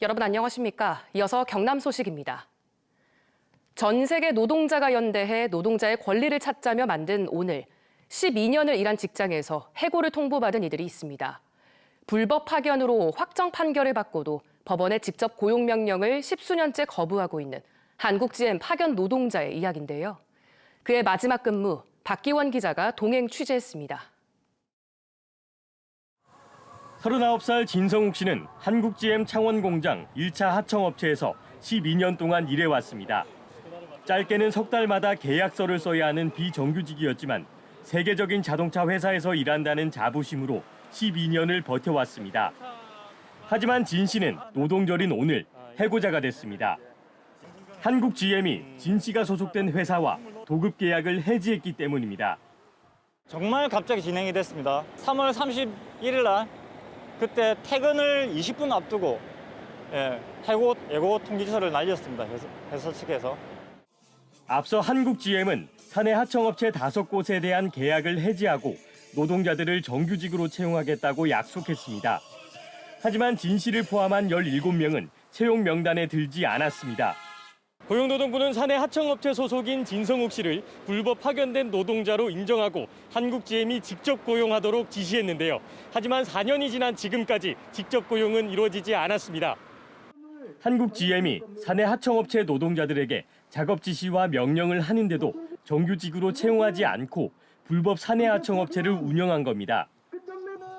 여러분 안녕하십니까? 이어서 경남 소식입니다. 전 세계 노동자가 연대해 노동자의 권리를 찾자며 만든 오늘 12년을 일한 직장에서 해고를 통보받은 이들이 있습니다. 불법 파견으로 확정 판결을 받고도 법원의 직접 고용 명령을 십수년째 거부하고 있는 한국GM 파견 노동자의 이야기인데요. 그의 마지막 근무 박기원 기자가 동행 취재했습니다. 39살 진성욱 씨는 한국GM 창원 공장 1차 하청업체에서 12년 동안 일해왔습니다. 짧게는 석 달마다 계약서를 써야 하는 비정규직이었지만 세계적인 자동차 회사에서 일한다는 자부심으로 12년을 버텨왔습니다. 하지만 진 씨는 노동절인 오늘 해고자가 됐습니다. 한국 GM이 진 씨가 소속된 회사와 도급 계약을 해지했기 때문입니다. 정말 갑자기 진행이 됐습니다. 3월 31일 날 그때 퇴근을 20분 앞두고 예, 해고 예고 통지서를 날렸습니다. 회사, 측에서. 앞서 한국 GM은 사내 하청업체 다섯 곳에 대한 계약을 해지하고 노동자들을 정규직으로 채용하겠다고 약속했습니다. 하지만 진 씨를 포함한 17명은 채용 명단에 들지 않았습니다. 고용노동부는 사내 하청업체 소속인 진성욱 씨를 불법 파견된 노동자로 인정하고 한국 GM이 직접 고용하도록 지시했는데요. 하지만 4년이 지난 지금까지 직접 고용은 이루어지지 않았습니다. 한국 GM이 사내 하청업체 노동자들에게 작업 지시와 명령을 하는데도 정규직으로 채용하지 않고 불법 사내 하청업체를 운영한 겁니다.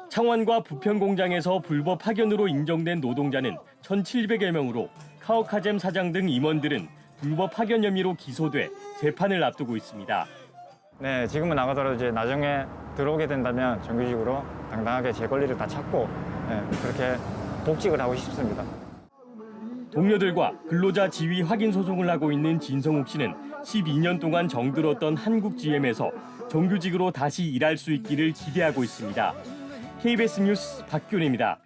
창원과 부평 공장에서 불법 파견으로 인정된 노동자는 1,700여 명으로 카오카잼 사장 등 임원들은 불법 파견 혐의로 기소돼 재판을 앞두고 있습니다. 네, 지금은 나가더라도 이제 나중에 들어오게 된다면 정규직으로 당당하게 제 권리를 다 찾고 예, 그렇게 복직을 하고 싶습니다. 동료들과 근로자 지위 확인 소송을 하고 있는 진성욱 씨는 12년 동안 정들었던 한국 GM에서 정규직으로 다시 일할 수 있기를 기대하고 있습니다. KBS 뉴스 박균입니다.